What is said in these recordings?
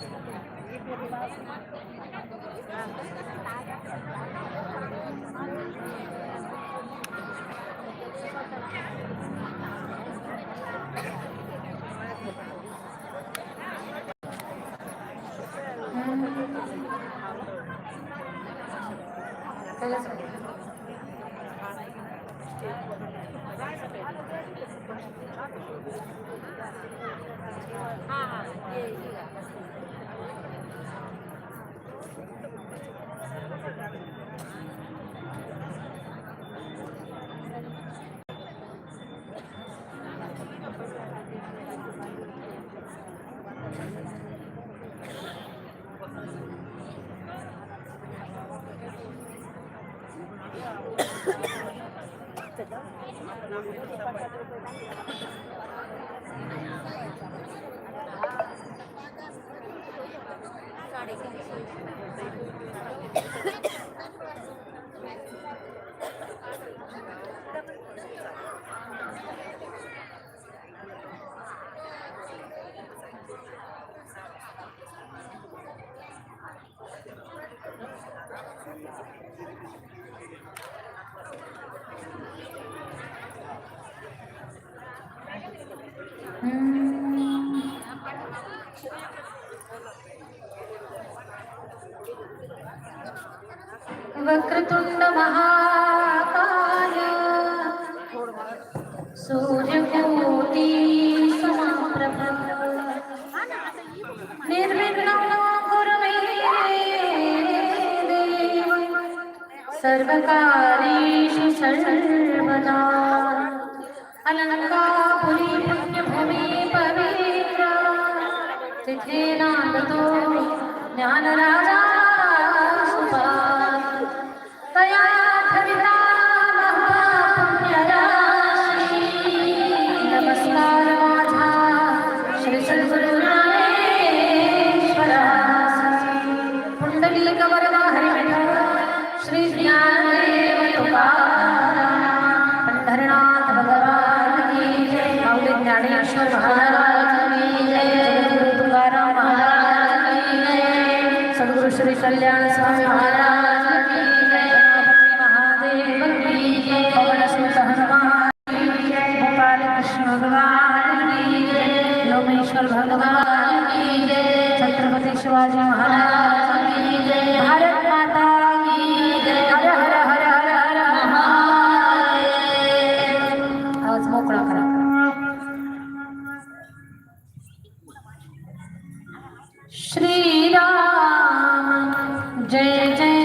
Gracias. साडेतीनशे वक्रतुंड महाकाय। सूर्यकोटी समाप्रभ निर्विघ्न गुरवे देव। सर्वकारेषु सर्वदा। अलङ्कापुरी ജ്ഞാനരാജ श्रीराम जय जय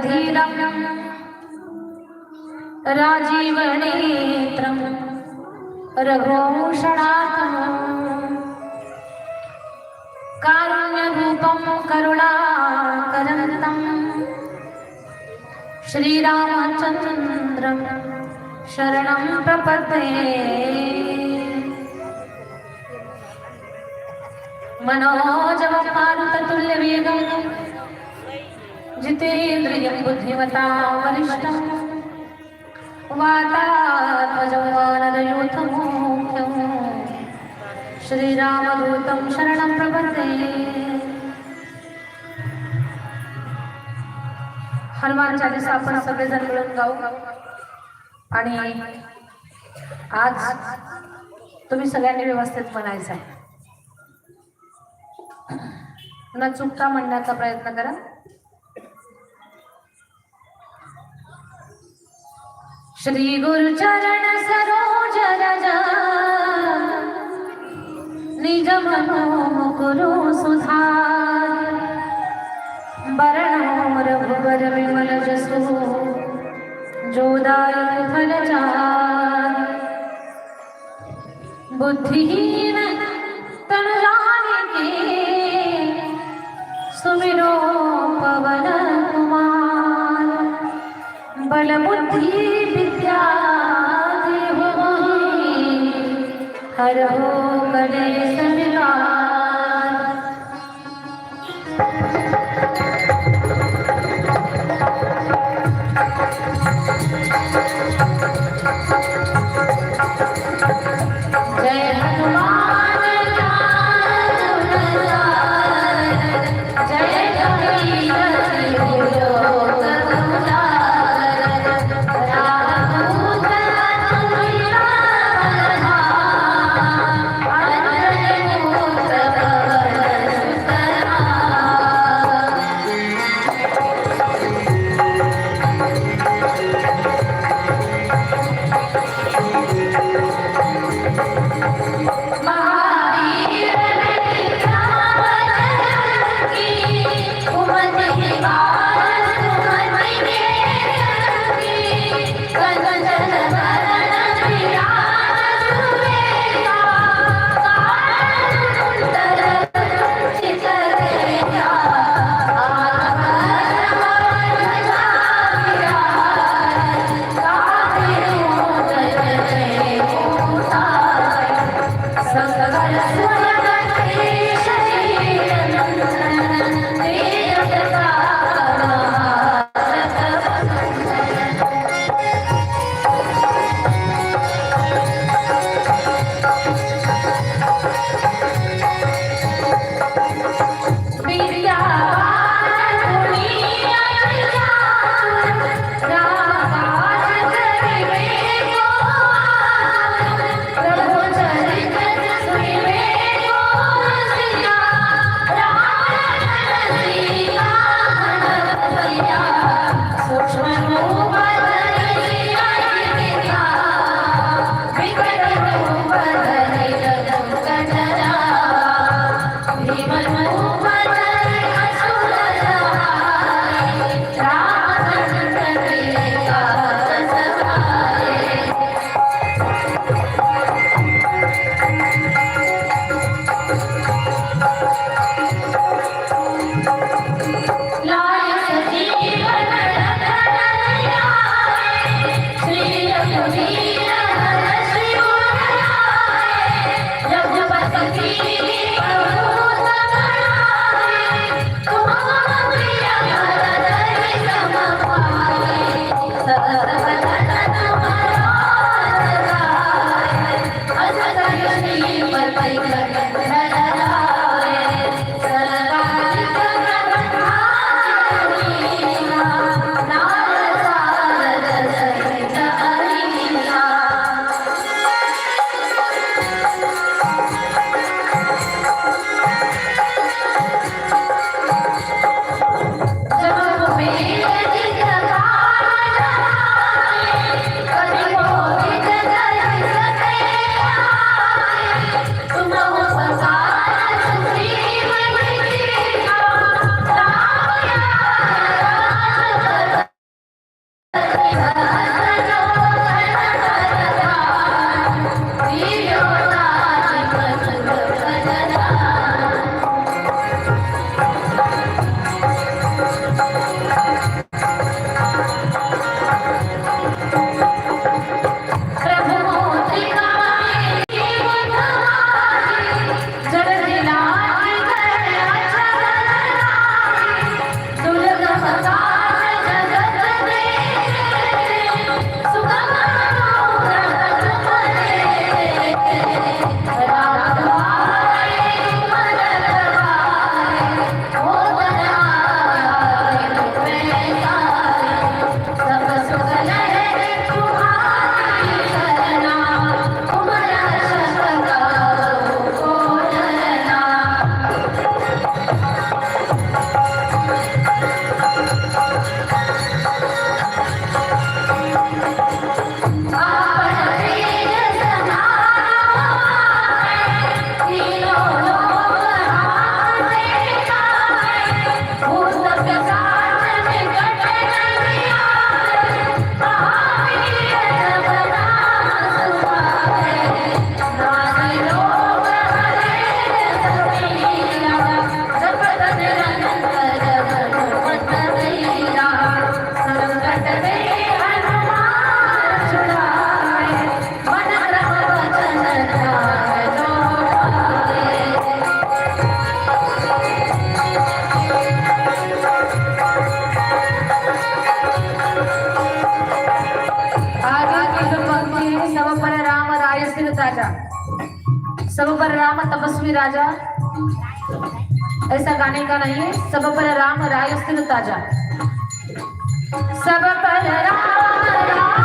रणरङ्गधीरं राजीवनेत्रं रघोषणार्थम् कारुण्यरूपं करुणाकरन्तं श्रीरामचन्द्रं शरणं प्रपद्ये। मनोजवकारुततुल्यवेगम् जितेन्द्रियं बुद्धिमतां वरिष्ठं। वातात्मजं श्रीरामदूतं शरणं प्रपद्ये। हनुमान चालीसा आपण सगळेजण मिळून गाऊ. आणि आज तुम्ही सगळ्यांनी व्यवस्थित म्हणायचं आहे न चुकता म्हणण्याचा प्रयत्न करा. श्री गुरुचरण सरोज रज। निज मनो मुकुरु सुधार। बरण रघुबर विमल जसो। जोदाय फल चार। बुद्धिहीन हरहु कलेश विकार जय 快快快快。Música राजा सब पर राम तपस्वी राजा। ऐसा गाने का नहीं है। सब पर राम राय स्थिर ताजा सब पर राम राम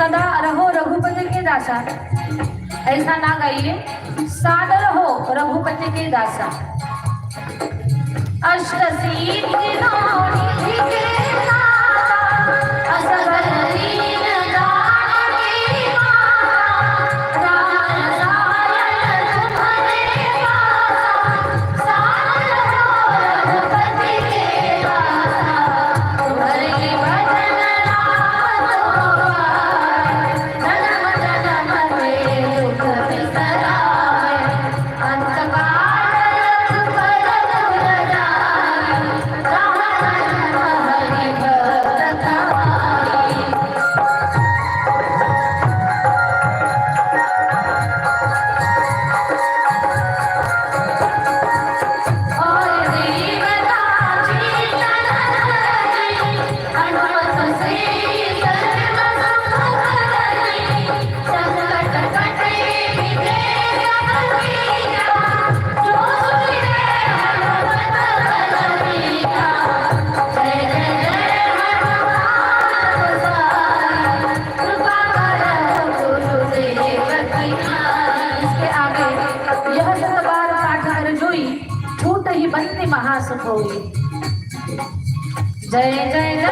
सदा रहो रघुपति के दासा। ऐसा ना गाइए, सादर रहो रघुपति के दासा। अष्ट सिद्धि जय जय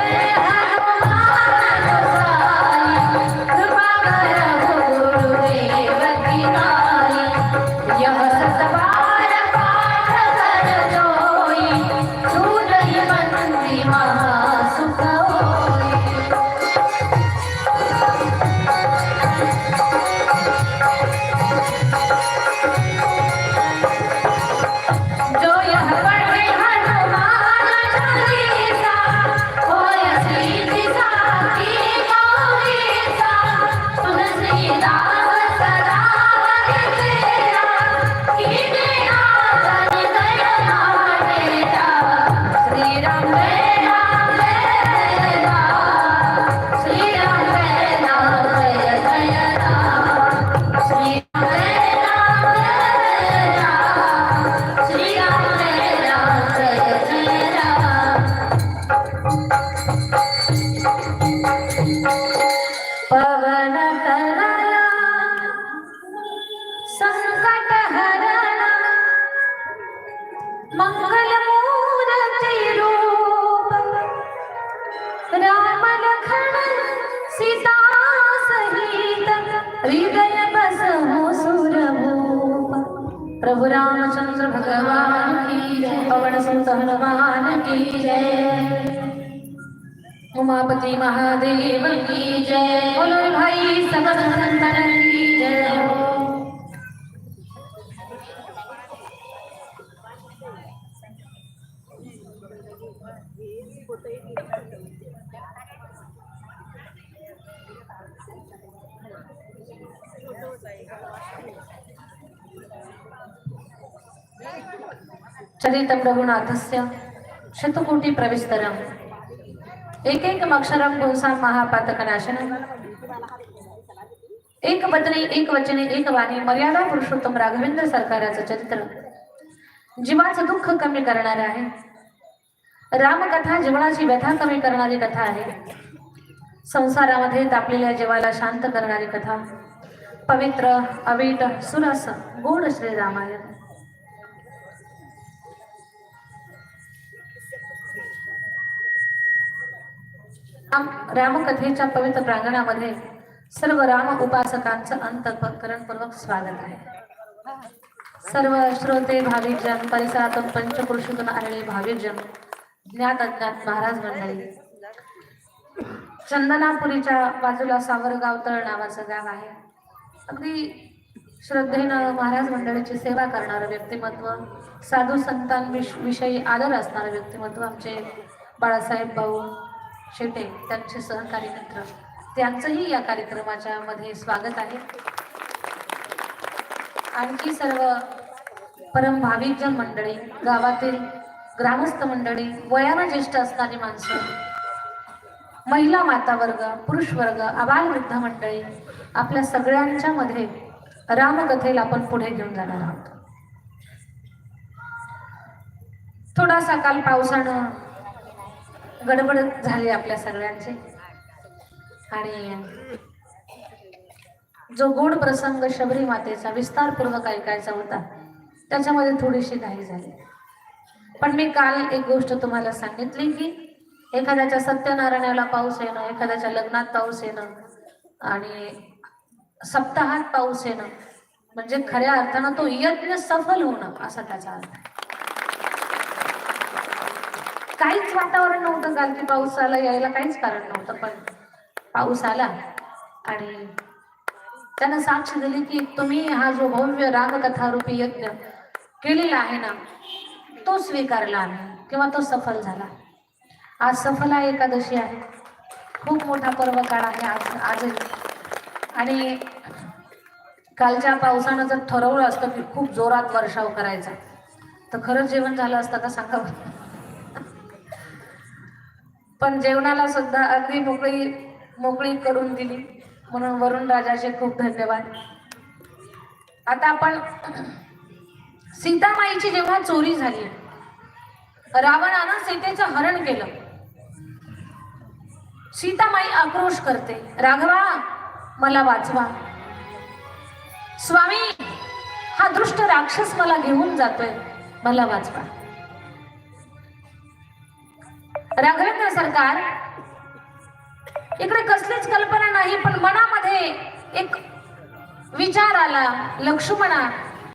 राम सीता सहित हृदय बसहु सुरभूप। प्रभु रामचंद्र भगवान की जय पवन सुत हनुमान की जय। उमापति महादेव की जय। बोलो भाई समस्त संतन की जय। हो चरितं रघुनाथस्य शतकोटि प्रविस्तरम् एकैकमक्षरं पुंसां महापातकनाशनम् एक वचने एक वचने एक वाणी मर्यादा पुरुषोत्तम राघवेंद्र सरकाराचं चरित्र। जीवाचं दुःख कमी करणारं आहे। रामकथा जीवनाची व्यथा कमी करणारी कथा आहे। संसारामध्ये तापलेल्या जीवाला शांत करणारी कथा। पवित्र अवीट सुरस गोड श्री रामायण रामकथेच्या पवित्र प्रांगणामध्ये सर्व राम उपासकांचं अंतकरणपूर्वक स्वागत आहे. सर्व श्रोते भाविकजन परिसरातून पंचकृषीतून आलेले भाविकजन ज्ञात अज्ञात महाराज मंडळी चंदनापुरीच्या बाजूला सावरगाव तळ नावाचं गाव आहे. अगदी श्रद्धेनं महाराज मंडळीची सेवा करणारं व्यक्तिमत्व साधू संतांविषयी विषयी आदर असणारं व्यक्तिमत्व आमचे बाळासाहेब भाऊ शेटे त्यांचे सहकारी मित्र. त्यांचंही या कार्यक्रमाच्या मध्ये स्वागत आहे. आणखी सर्व परम भाविकजन मंडळी गावातील ग्रामस्थ मंडळी वयानं ज्येष्ठ असणारी माणसं महिला माता वर्ग पुरुष वर्ग आबालवृद्ध मंडळी आपल्या सगळ्यांच्या मध्ये रामकथेला आपण पुढे घेऊन जाणार आहोत. थोडासा काल पावसानं गडबड झाली आपल्या सगळ्यांची. आणि जो गोड प्रसंग शबरी मातेचा विस्तारपूर्वक ऐकायचा होता त्याच्यामध्ये थोडीशी घाई झाली. पण मी काल एक गोष्ट तुम्हाला सांगितली की एखाद्याच्या सत्यनारायणाला पाऊस येणं एखाद्याच्या लग्नात पाऊस येणं आणि सप्ताहात पाऊस येणं म्हणजे खऱ्या अर्थानं तो यज्ञ सफल होणं असा त्याचा अर्थ आहे. काहीच वातावरण नव्हतं काल की पाऊसाला यायला काहीच कारण नव्हतं पण पाऊस आला. आणि त्यानं साक्ष दिली की तुम्ही हा जो भव्य रामकथारूपी यज्ञ केलेला आहे ना तो स्वीकारला आम्ही किंवा तो सफल झाला. आज सफला एकादशी आहे. खूप मोठा पर्व काळ आहे आज आजही. आणि कालच्या पावसानं जर ठरवलं असतं की खूप जोरात वर्षाव करायचा तर खरंच जेवण झालं असतं का सांगा पण जेवणाला सुद्धा अगदी मोकळी मोकळी करून दिली. म्हणून वरुण राजाचे खूप धन्यवाद. आता आपण सीतामाईची जेव्हा चोरी झाली रावणानं सीतेचं हरण केलं. सीतामाई आक्रोश करते राघवा मला वाचवा. स्वामी हा दृष्ट राक्षस मला घेऊन जातोय. मला वाचवा. राघवेंद्र सरकार इकडे कसलीच कल्पना नाही पण मनामध्ये एक विचार आला लक्ष्मणा